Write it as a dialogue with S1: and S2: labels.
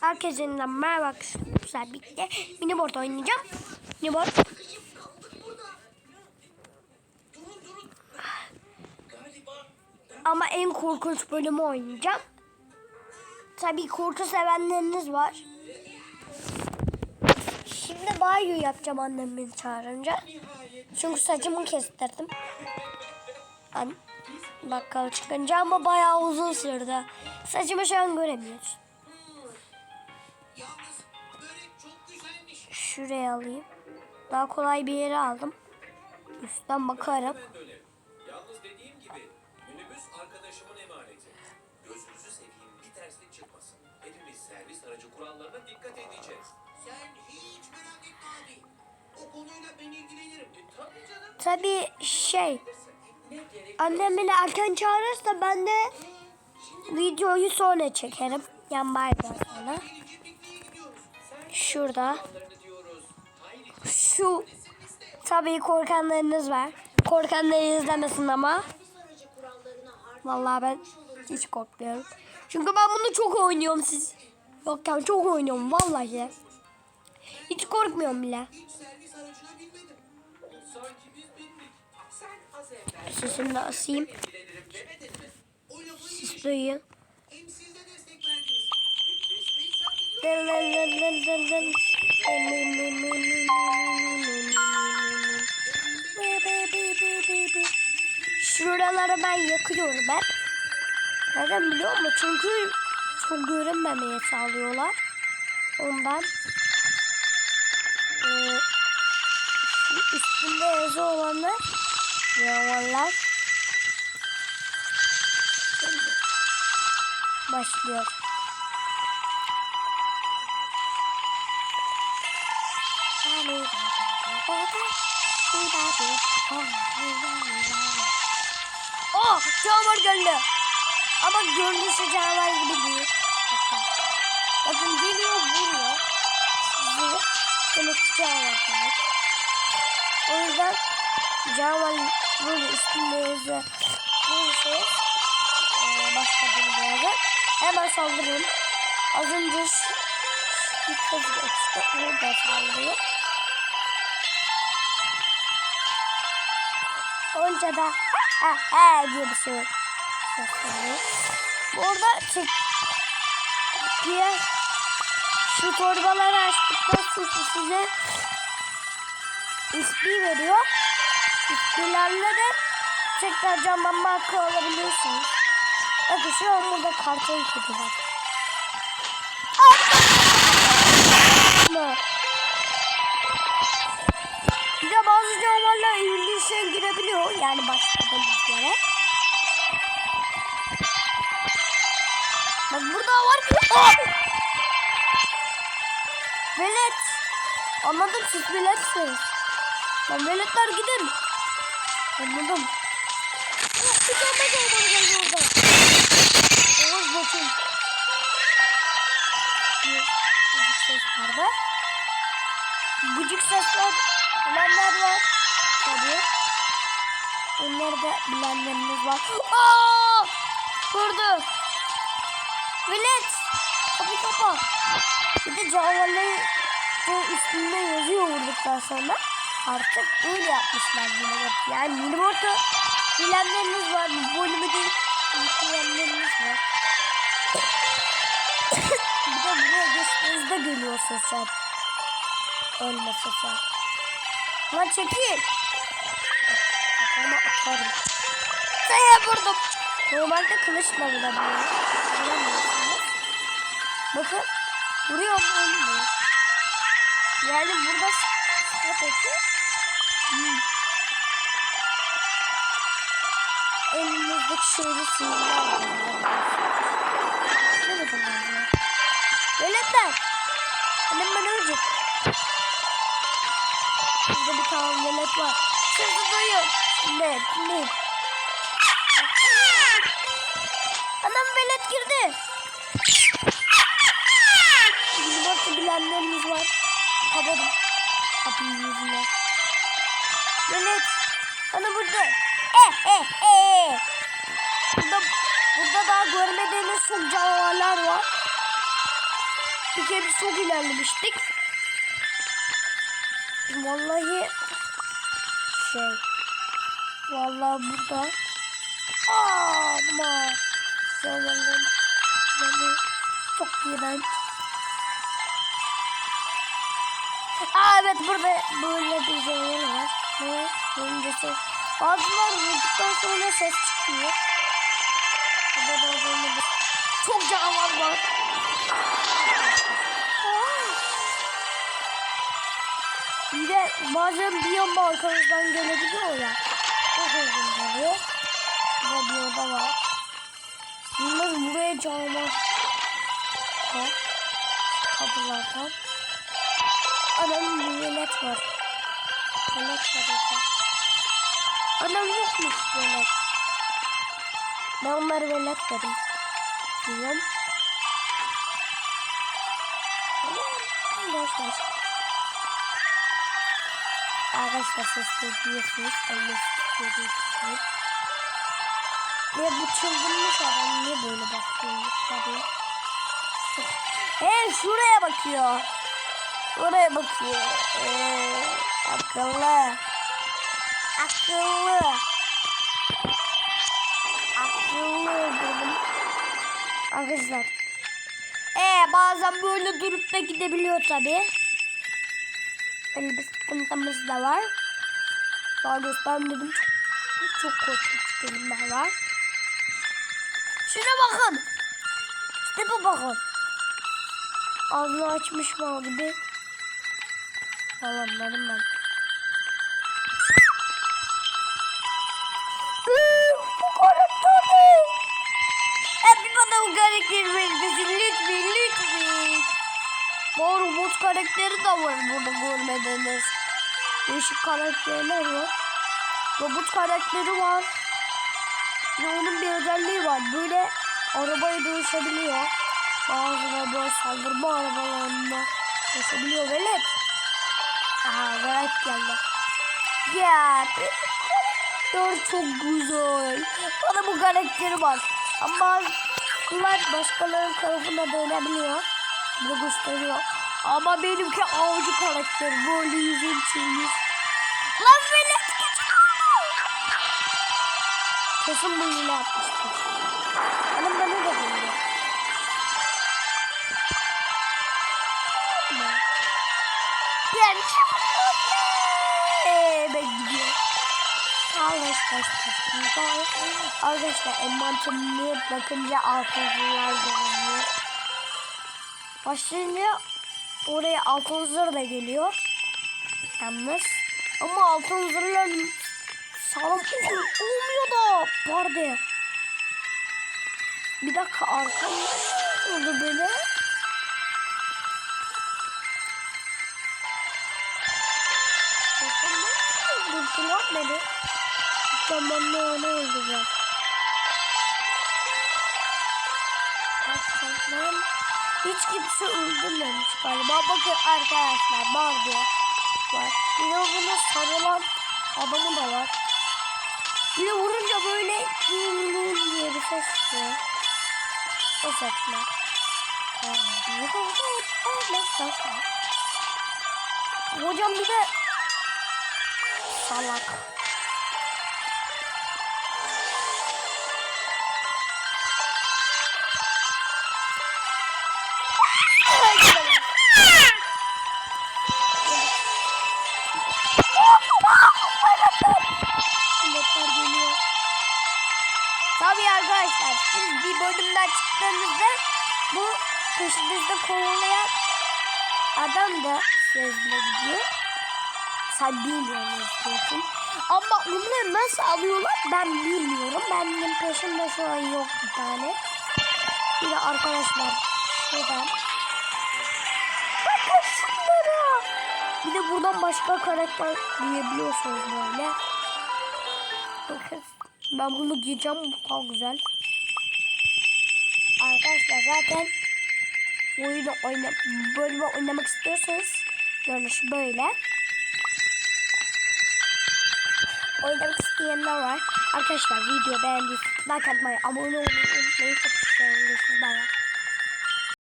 S1: Herkese yeniden merhaba arkadaşlar. Birlikte miniboard oynayacağım. Miniboard. Ama en korkunç bölümü oynayacağım. Tabii korku sevenleriniz var. Şimdi banyo yapacağım annem beni çağırınca. Çünkü saçımı kestirdim. An bakkal çıkınca ama bayağı uzun sürdü. Saçımı şu an göremiyoruz. Şuraya alayım. Daha kolay bir yere aldım. Üstten bakarım.
S2: Yalnız dediğim gibi minibüs arkadaşımın emaneti. Gözünüzü seveyim bir terslik çıkmasın. Hepimiz servis aracı kurallarına dikkat edeceğiz.
S3: Sen hiç merak etme abi. O konuyla ben ilgilenirim.
S2: E, tabii canım.
S1: Tabii şey annem beni erken çağırırsa ben de videoyu sonra çekerim. Yan baydan sonra.
S3: Gelince pikniğe gidiyoruz.
S1: Şurada. Şu tabii korkanlarınız var. Korkanları izlemesin ama. Vallahi ben hiç korkmuyorum. Çünkü ben bunu çok oynuyorum siz. Yokken çok oynuyorum vallahi. Hiç korkmuyorum bile. Sesini de asayım. Siz duyun. Dın dın dın dın dın dın. Ben yakıyorum ben. Neden biliyor musun? Çünkü çok görünmemeye sağlıyorlar. Ondan şu üstünde yazı olanlar yavarlar. Başlıyor. Oh canavar geldi. Ama görünüşü canavar gibi değil. Bakın. Bakın geliyor vuruyor. Sizi demek ki canavar demek. O yüzden canavar böyle üstünde neyse ee, başka bir yazı. Hemen saldırın. Az önce bir kız geçti. O da saldırıyor. Onca da ha ha diye bir şey sesleniyor. Burada çek diye şu torbaları açtıktan sonra size ismi veriyor. İsmilerle de tekrar canlanma hakkı alabiliyorsunuz. Bakın şu an burada var. Mı? Bir de bazı canavarlar evin içine girebiliyor. Yani başladığımız yere. Bak burada var. Oh! Velet. Anladım siz veletsiniz. Lan veletler gidin. Anladım. Bir tane canavar geldi oradan. Oğuz bakın. Gıcık ses vardı. Gıcık sesler bilenler var. Tabii. Onları da bilenlerimiz var. Aa! Vurdu. Velet. Kapı kapa. Bir de canavarları bu üstünde yazıyor vurduktan sonra. Artık öyle yapmışlar yine. Yani minimorta bilenleriniz var. Bu bölümü değil. Bilenleriniz var. bir de buraya geçtiğinizde geliyor sesler. Ölme sesi. Lan çekil. Kafama atarım. Saya vurdum. Normalde kılıçla vurabiliyorum. Vuramıyorsunuz. Bakın. Vuruyor mu olmuyor. Yani burada spot atıyor. Hmm. Elimizdeki şeyde sinirler var. Ne dedim ben ya? Veletler. Annem beni ölecek. Burada bir tane velet var. Sırtı duyuyor. Ne? Ne? Anam velet girdi. Bizim orta bilenlerimiz var. Kapadım. Kapıyı yüzüne. Velet. Ana burada. Eh eh eh. Burada, burada daha görmediğiniz çok canavarlar var. Bir kere çok ilerlemiştik. Vallahi şey. Vallahi burada. Ama zamanım beni çok iğrenç. Aa evet burada böyle bir şey var. Ne? Öncesi. Bazılar vurduktan sonra ses çıkıyor. Burada da böyle bir... Çok canavar var. Bir de bazen bir anda arkanızdan gelebiliyor ya. Burada bir oda var. Bunlar buraya canavar var. Kapılardan. Adam bir velet var. Velet var. Adam yokmuş velet. Ben onları velet dedim. Bilmiyorum. Arkadaşlar. Arkadaşlar sesleri duyuyorsunuz. Ölmesi istediği için. Ve bu çılgınmış adam niye böyle bakıyor yukarıya? Hey şuraya bakıyor. Oraya bakıyor. Ee, akıllı. Akıllı. Akıllı dedim. Arkadaşlar. Ee bazen böyle durup da gidebiliyor tabi. Öyle bir sıkıntımız da var. Daha dedim çok, çok korkunç bölümler var. Şuna bakın. İşte bakın. Ağzını açmış mal gibi. Falanlarım ben. Hep bana bu karakteri verirsin lütfen lütfen. Bu robot karakteri de var burada görmediniz. Değişik karakterler var. Robot karakteri var. Ve onun bir özelliği arabaya dönüşebiliyor. Bazıları böyle saldırma arabalarına dönüşebiliyor. Velet. Aha velet geldi. Ya karakter çok güzel. Bana bu karakteri var. Ama bunlar başkalarının tarafına dönebiliyor. Bu gösteriyor. Ama benimki avcı karakter. Böyle yüzüm çizmiş. Lan velet oldu. Kesin bu yine yapmıştır. Hanım bana da geliyor. Yani Eee ben gidiyorum. Arkadaşlar, arkadaşlar envanterine bakınca altınlar görünüyor. Başlayınca oraya altın zırh da geliyor. Yalnız. Ama altın zırhların sağlam olmuyor da. Pardon. Bir dakika arkam oldu böyle. Durdular beni. Zamanla ne oldu ben? Arkamdan hiç kimse öldürmemiş galiba. Bakın arkadaşlar vardı. Var. Bir de buna sarılan adamı da var. Bir de vurunca böyle diye bir ses çıkıyor. O sesle. Hocam bir de salak. Siz bir bölümden çıktığınızda bu peşinizde kovalayan adam da sizle gidiyor. Sen bilmiyorsun için. Ama onları nasıl alıyorlar ben bilmiyorum. Benim peşimde şu an yok bir tane. Bir de arkadaşlar şuradan. Bakın şunlara. Bir de buradan başka karakter diyebiliyorsunuz böyle. Bakın ben bunu giyeceğim. Bu güzel. Arkadaşlar zaten oyunu oyna bölümü oynamak istiyorsanız görünüş böyle. Oynamak isteyenler var. Arkadaşlar video beğendiyseniz like atmayı, abone olmayı unutmayın. Çok seviyorum. Görüşürüz. Bay.